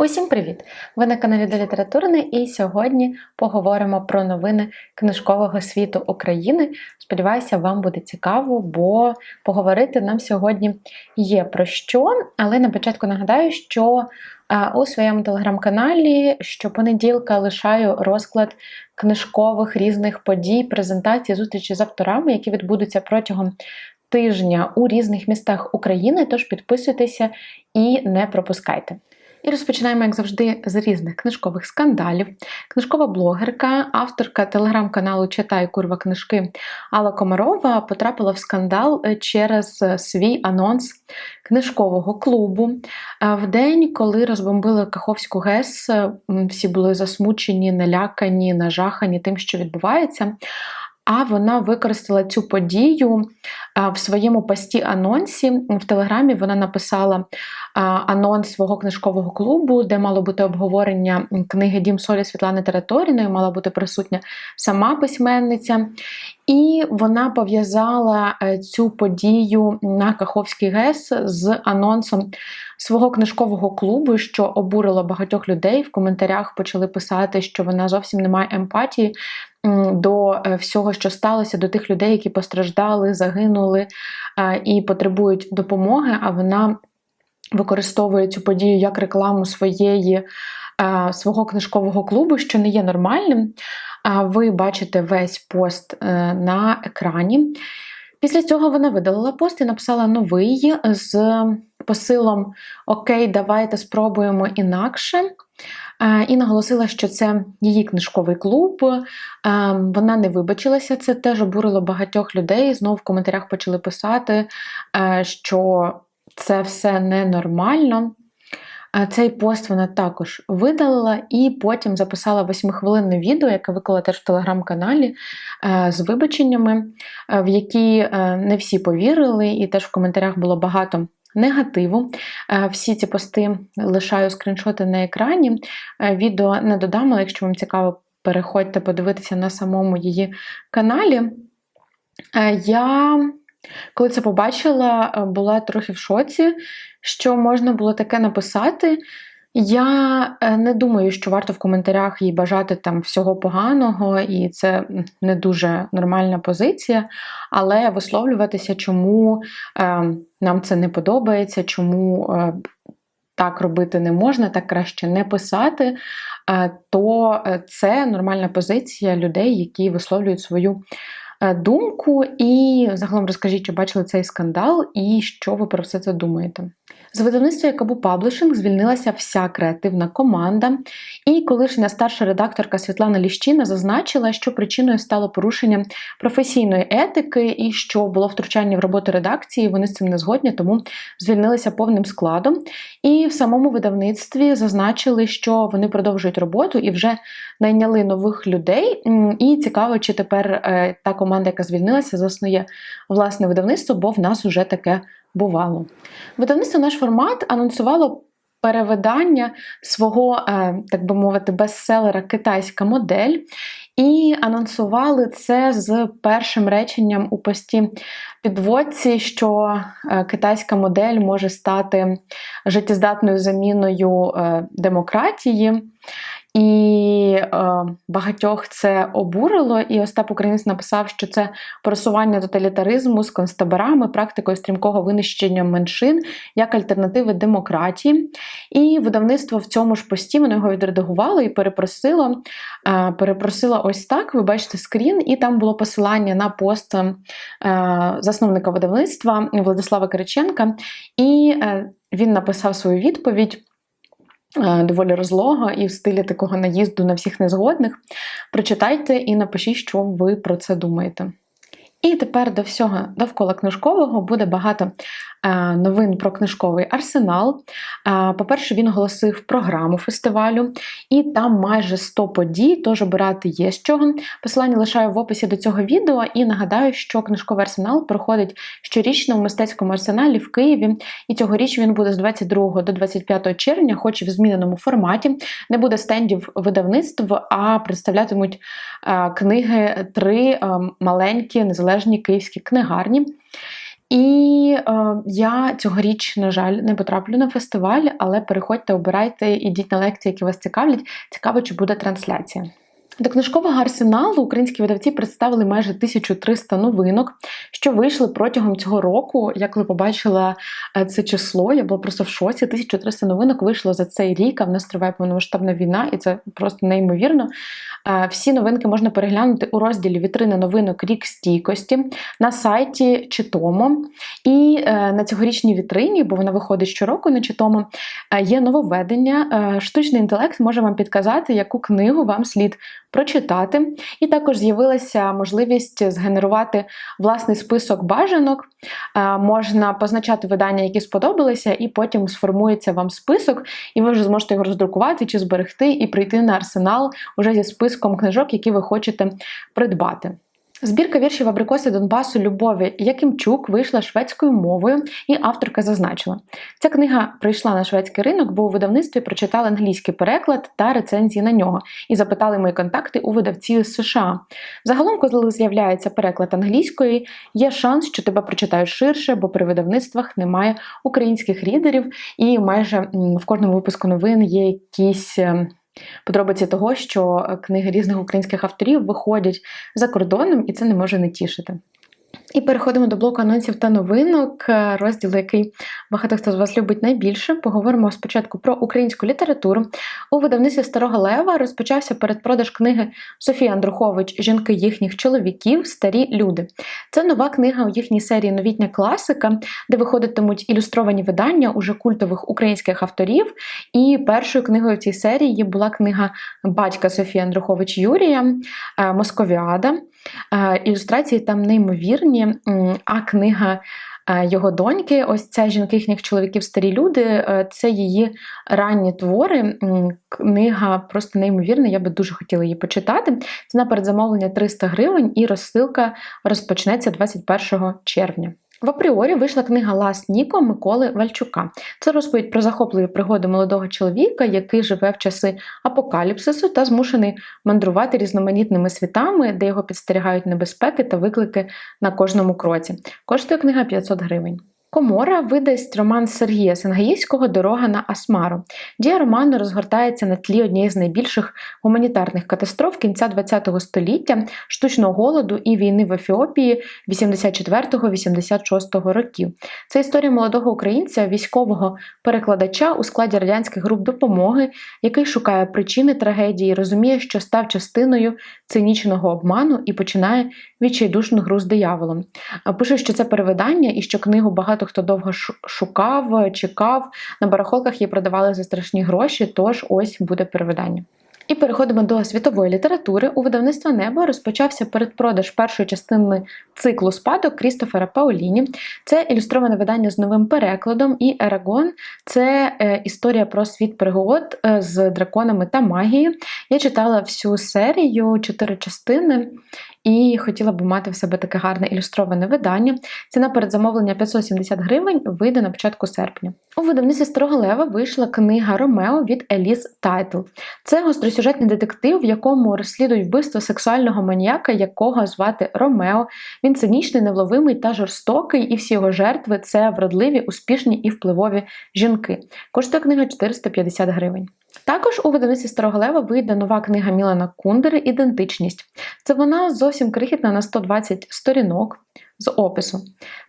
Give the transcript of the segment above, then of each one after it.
Усім привіт! Ви на каналі «До і сьогодні поговоримо про новини книжкового світу України. Сподіваюся, вам буде цікаво, бо поговорити нам сьогодні є про що. Але на початку нагадаю, що у своєму телеграм-каналі щопонеділка лишаю розклад книжкових різних подій, презентацій, зустрічі з авторами, які відбудуться протягом. Тижня у різних містах України, тож підписуйтеся і не пропускайте. І розпочинаємо, як завжди, з різних книжкових скандалів. Книжкова блогерка, авторка телеграм-каналу Читай курва книжки Алла Комарова потрапила в скандал е, через е, свій анонс книжкового клубу. В день, коли розбомбили Каховську ГЕС, е, всі були засмучені, налякані, нажахані тим, що відбувається. А вона використала цю подію в своєму пості анонсі. В Телеграмі вона написала анонс свого книжкового клубу, де мало бути обговорення книги Дім Солі Світлани Тераторіної, мала бути присутня сама письменниця. І вона пов'язала е, цю подію на Каховський ГЕС з анонсом свого книжкового клубу, що обурило багатьох людей. В коментарях почали писати, що вона зовсім не має емпатії до е, всього, що сталося, до тих людей, які постраждали, загинули е, і потребують допомоги. А вона використовує цю подію як рекламу своєї, свого книжкового клубу, що не є нормальним. Ви бачите весь пост на екрані. Після цього вона видалила пост і написала новий з посилом Окей, давайте спробуємо інакше. І наголосила, що це її книжковий клуб. Вона не вибачилася, це теж обурило багатьох людей. Знову в коментарях почали писати, що це все ненормально. Цей пост вона також видалила і потім записала восьмихвилинне відео, яке виклала теж в телеграм-каналі з вибаченнями, в які не всі повірили, і теж в коментарях було багато негативу. Е, всі ці пости лишаю скріншоти на екрані. Е, відео не додам, але якщо вам цікаво, переходьте подивитися на самому її каналі. Е, я, коли це побачила, була трохи в шоці, що можна було таке написати. Я е, не думаю, що варто в коментарях їй бажати там всього поганого, і це не дуже нормальна позиція. Але висловлюватися, чому е, нам це не подобається, чому е, так робити не можна, так краще не писати, е, то е, це нормальна позиція людей, які висловлюють свою. Е, думку, і загалом розкажіть, чи бачили цей скандал, і що ви про все це думаєте. З видавництва Якабу Паблишинг звільнилася вся креативна команда, і колишня старша редакторка Світлана Ліщина зазначила, що причиною стало порушення професійної етики і що було втручання в роботу редакції. Вони з цим не згодні, тому звільнилися повним складом. І в самому видавництві зазначили, що вони продовжують роботу і вже найняли нових людей. І цікаво, чи тепер е, та команда, яка звільнилася, заснує власне видавництво, бо в нас уже таке бувало. Видавництво наш формат анонсувало перевидання свого, е, так би мовити, бестселера Китайська модель. І анонсували це з першим реченням у пості підводці, що е, китайська модель може стати життєздатною заміною е, демократії. І е, багатьох це обурило. І Остап Українець написав, що це просування тоталітаризму з концтаборами, практикою стрімкого винищення меншин як альтернативи демократії. І видавництво в цьому ж пості воно його відредагувало і перепросило. Е, перепросило ось так. Ви бачите скрін, і там було посилання на пост е, засновника видавництва Владислава Кириченка. І е, він написав свою відповідь. Е, доволі розлога і в стилі такого наїзду на всіх незгодних. Прочитайте і напишіть, що ви про це думаєте. І тепер до всього довкола книжкового буде багато новин про книжковий арсенал. Е, по-перше, він оголосив програму фестивалю, і там майже 100 подій, тож обирати є з чого. Посилання лишаю в описі до цього відео і нагадаю, що книжковий арсенал проходить щорічно в мистецькому арсеналі в Києві. І цьогоріч він буде з 22 до 25 червня, хоч і в зміненому форматі. Не буде стендів видавництв, а представлятимуть е, книги три маленькі незалежні київські книгарні. І е, я цьогоріч, на жаль, не потраплю на фестиваль, але переходьте, обирайте, ідіть на лекції, які вас цікавлять. Цікаво, чи буде трансляція. До книжкового арсеналу українські видавці представили майже 1300 новинок, що вийшли протягом цього року. Я коли побачила е, це число, я була просто в шоці. 1300 новинок вийшло за цей рік, а в нас триває повномасштабна війна, і це просто неймовірно. Е, всі новинки можна переглянути у розділі Вітрини новинок Рік стійкості на сайті Читомо. І е, на цьогорічній вітрині, бо вона виходить щороку на Читомо, є нововведення. Штучний інтелект може вам підказати, яку книгу вам слід прочитати. І також з'явилася можливість згенерувати власний список бажанок. Е, можна позначати видання, які сподобалися, і потім сформується вам список, і ви вже зможете його роздрукувати чи зберегти, і прийти на арсенал уже зі списком книжок, які ви хочете придбати. Збірка віршів Абрикоси Донбасу Любові Якимчук вийшла шведською мовою, і авторка зазначила, ця книга прийшла на шведський ринок, бо у видавництві прочитали англійський переклад та рецензії на нього і запитали мої контакти у видавців з США. Загалом, коли з'являється переклад англійської, є шанс, що тебе прочитають ширше, бо при видавництвах немає українських рідерів, і майже в кожному випуску новин є якісь ем, Подробиці того, що книги різних українських авторів виходять за кордоном, і це не може не тішити. І переходимо до блоку анонсів та новинок, е, розділу, який багато хто з вас любить найбільше. Поговоримо спочатку про українську літературу. У видавництві Старого Лева розпочався передпродаж книги Софії Андрухович Жінки їхніх чоловіків, старі люди. Це нова книга у їхній серії Новітня класика, де виходитимуть ілюстровані видання уже культових українських авторів. І першою книгою в цій серії була книга батька Софії Андрухович Юрія е, Московіада. Е, ілюстрації там неймовірні, а книга е, його доньки, ось ця жінки їхніх чоловіків, старі люди, е, це її ранні твори. Книга просто неймовірна, я би дуже хотіла її почитати. Ціна передзамовлення 300 гривень, і розсилка розпочнеться 21 червня. В апріорі вийшла книга Лас Ніко Миколи Вальчука. Це розповідь про захопливі пригоди молодого чоловіка, який живе в часи апокаліпсису та змушений мандрувати різноманітними світами, де його підстерігають небезпеки та виклики на кожному кроці. Коштує книга 500 гривень. Комора видасть роман Сергія Сенгаївського Дорога на Асмару. Дія роману розгортається на тлі однієї з найбільших гуманітарних катастроф кінця ХХ століття, штучного голоду і війни в Ефіопії 84-86 років. Це історія молодого українця, військового перекладача у складі радянських груп допомоги, який шукає причини трагедії, розуміє, що став частиною цинічного обману і починає відчайдушну гру з дияволом. Пише, що це перевидання і що книгу багато багато хто довго шукав, чекав. На барахолках її продавали за страшні гроші, тож ось буде перевидання. І переходимо до світової літератури. У видавництва Небо розпочався передпродаж першої частини циклу спадок Крістофера Паоліні. Це ілюстроване видання з новим перекладом, і Ерагон це е, історія про світ пригод е, з драконами та магією. Я читала всю серію, чотири частини. І хотіла б мати в себе таке гарне ілюстроване видання. Ціна передзамовлення 570 гривень вийде на початку серпня. У видавництві Старого Лева вийшла книга Ромео від Еліс Тайтл. Це гостросюжетний детектив, в якому розслідують вбивство сексуального маніяка, якого звати Ромео. Він цинічний, невловимий та жорстокий, і всі його жертви це вродливі, успішні і впливові жінки. Коштує книга 450 гривень. Також у видавництві Старого Лева вийде нова книга Мілана Кундери Ідентичність. Це вона зовсім крихітна на 120 сторінок з опису.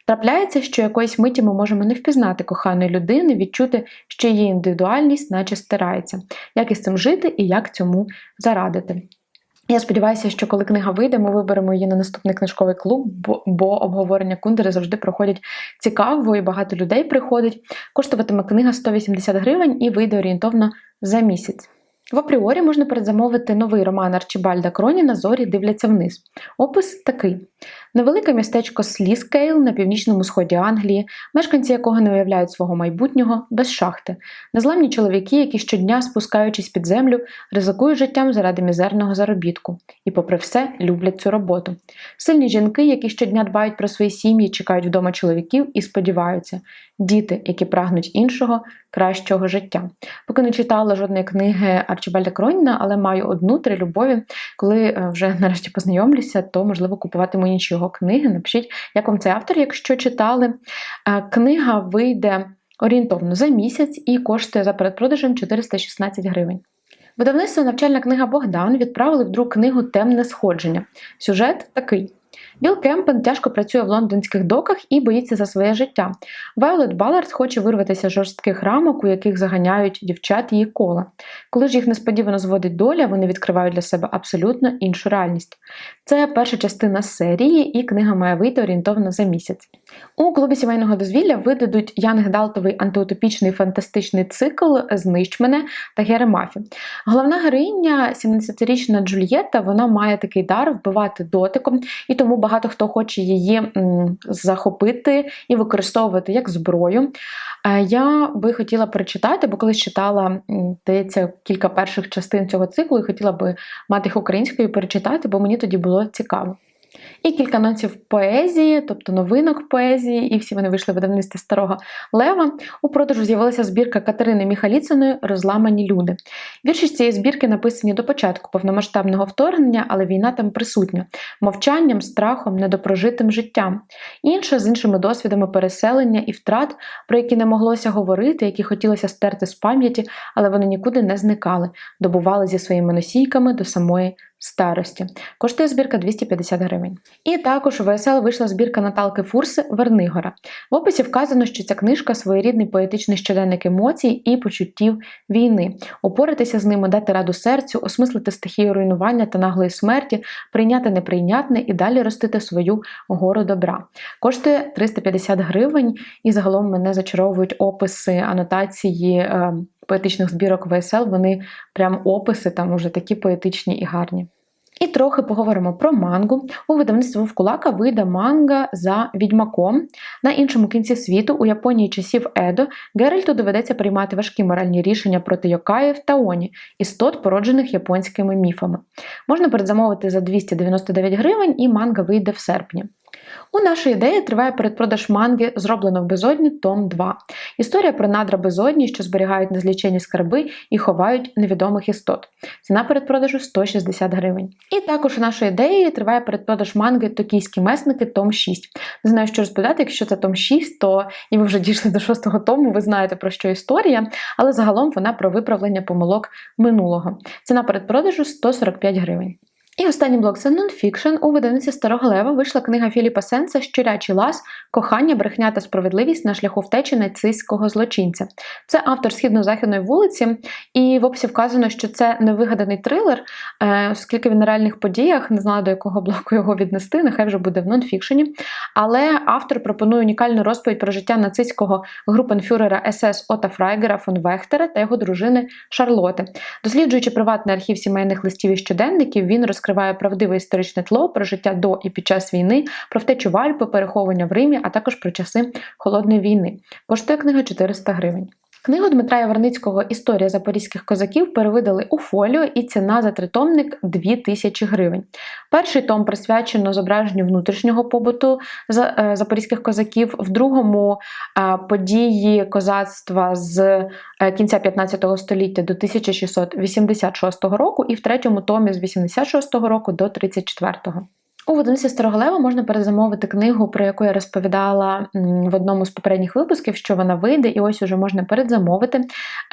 Трапляється, що якоїсь миті ми можемо не впізнати коханої людини, відчути, що її індивідуальність наче стирається, як із цим жити і як цьому зарадити. Я сподіваюся, що коли книга вийде, ми виберемо її на наступний книжковий клуб, бо, обговорення кундери завжди проходять цікаво і багато людей приходить. Коштуватиме книга 180 гривень і вийде орієнтовно за місяць. В апріорі можна передзамовити новий роман Арчібальда Кроніна Зорі дивляться вниз. Опис такий: невелике містечко Сліскейл на північному сході Англії, мешканці якого не уявляють свого майбутнього без шахти, незламні чоловіки, які щодня, спускаючись під землю, ризикують життям заради мізерного заробітку і, попри все, люблять цю роботу. Сильні жінки, які щодня дбають про свої сім'ї, чекають вдома чоловіків і сподіваються, діти, які прагнуть іншого, кращого життя. Поки не читала жодної книги Арчибальда Кроніна, але маю одну три любові. Коли е, вже нарешті познайомлюся, то можливо купуватиму інші його книги. Напишіть, як вам цей автор, якщо читали. Е, книга вийде орієнтовно за місяць і коштує за передпродажем 416 гривень. Видавництво навчальна книга Богдан відправили в друк книгу Темне сходження. Сюжет такий. Біл Кемпен тяжко працює в лондонських доках і боїться за своє життя. Вайолет Баллард хоче вирватися з жорстких рамок, у яких заганяють дівчат її кола. Коли ж їх несподівано зводить доля, вони відкривають для себе абсолютно іншу реальність. Це перша частина серії, і книга має вийти орієнтовно за місяць. У клубі сімейного дозвілля видадуть Ян Гедалтовий антиутопічний фантастичний цикл Знищ мене та Гере Мафі. Головна героїня, 17-річна Джульєта, вона має такий дар вбивати дотиком, і тому багато хто хоче її захопити і використовувати як зброю. Е, Я би хотіла перечитати, бо колись читала, здається, кілька перших частин цього циклу і хотіла би мати їх українською перечитати, бо мені тоді було цікаво. І кілька анонсів поезії, тобто новинок поезії, і всі вони вийшли в Старого Лева. У продажу з'явилася збірка Катерини Міхаліциної Розламані люди. Вірші з цієї збірки написані до початку повномасштабного вторгнення, але війна там присутня мовчанням, страхом, недопрожитим життям. Інша з іншими досвідами переселення і втрат, про які не моглося говорити, які хотілося стерти з пам'яті, але вони нікуди не зникали, добували зі своїми носійками до самої старості. Коштує збірка 250 гривень. І також у ВСЛ вийшла збірка Наталки Фурси Вернигора. В описі вказано, що ця книжка своєрідний поетичний щоденник емоцій і почуттів війни. Упоратися з ними, дати раду серцю, осмислити стихію руйнування та наглої смерті, прийняти неприйнятне і далі ростити свою гору добра. Коштує 350 гривень, і загалом мене зачаровують описи, анотації. Поетичних збірок ВСЛ, вони прям описи там уже такі поетичні і гарні. І трохи поговоримо про мангу. У видавництві Вовкулака вийде манга за відьмаком. На іншому кінці світу, у Японії часів Едо, Геральту доведеться приймати важкі моральні рішення проти Йокаїв та Оні, істот, породжених японськими міфами. Можна передзамовити за 299 гривень, і манга вийде в серпні. У нашій ідеї триває передпродаж манги Зроблено в безодні Том 2. Історія про надра безодні, що зберігають незлічені скарби і ховають невідомих істот. Ціна передпродажу 160 гривень. І також у нашій ідеї триває передпродаж манги Токійські месники Том 6. Не знаю, що розповідати, якщо це Том 6, то і ви вже дійшли до шостого тому, ви знаєте про що історія, але загалом вона про виправлення помилок минулого. Ціна передпродажу 145 гривень. І останній блок це нонфікшн. У видавниці Старого Лева вийшла книга Філіпа Сенса Щурячий лас, кохання, брехня та справедливість на шляху втечі нацистського злочинця. Це автор східно-західної вулиці, і в описі вказано, що це невигаданий трилер, е, оскільки він на реальних подіях, не знаю до якого блоку його віднести, нехай вже буде в нонфікшені. Але автор пропонує унікальну розповідь про життя нацистського групенфюрера СС Ота Фрайгера фон Вехтера та його дружини Шарлоти. Досліджуючи приватний архів сімейних листів і щоденників, він розкриває правдиве історичне тло про життя до і під час війни, про втечу в Альпи, переховування в Римі, а також про часи холодної війни. Коштує книга 400 гривень. Книгу Дмитра Яворницького Історія запорізьких козаків перевидали у фоліо, і ціна за тритомник 2000 гривень. Перший том присвячено зображенню внутрішнього побуту е, запорізьких козаків, в другому е, події козацтва з е, кінця 15 століття до 1686 року, і в третьому томі з 86 року до 34. У видавництві Старого Лева можна перезамовити книгу, про яку я розповідала в одному з попередніх випусків, що вона вийде, і ось уже можна передзамовити.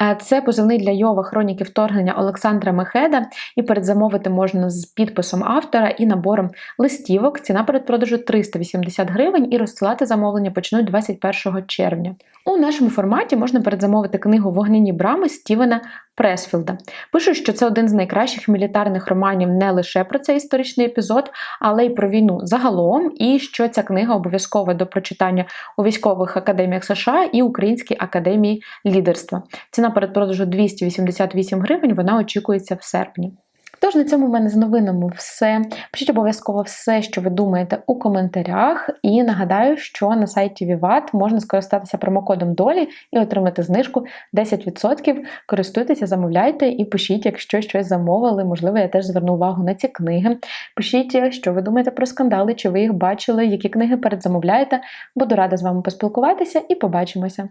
Е, Це позивний для Йова хроніки вторгнення Олександра Мехеда, і передзамовити можна з підписом автора і набором листівок. Ціна передпродажу 380 гривень, і розсилати замовлення почнуть 21 червня. У нашому форматі можна передзамовити книгу Вогняні брами Стівена Пресфілда. Пишуть, що це один з найкращих мілітарних романів не лише про цей історичний епізод, але й про війну загалом, і що ця книга обов'язкова до прочитання у військових академіях США і Українській академії лідерства. Ціна передпродажу 288 гривень, вона очікується в серпні. Тож на цьому в мене з новинами все. Пишіть обов'язково все, що ви думаєте у коментарях. І нагадаю, що на сайті Vivat можна скористатися промокодом долі і отримати знижку 10%. Користуйтеся, замовляйте і пишіть, якщо щось замовили. Можливо, я теж зверну увагу на ці книги. Пишіть, що ви думаєте про скандали, чи ви їх бачили, які книги передзамовляєте. Буду рада з вами поспілкуватися і побачимося.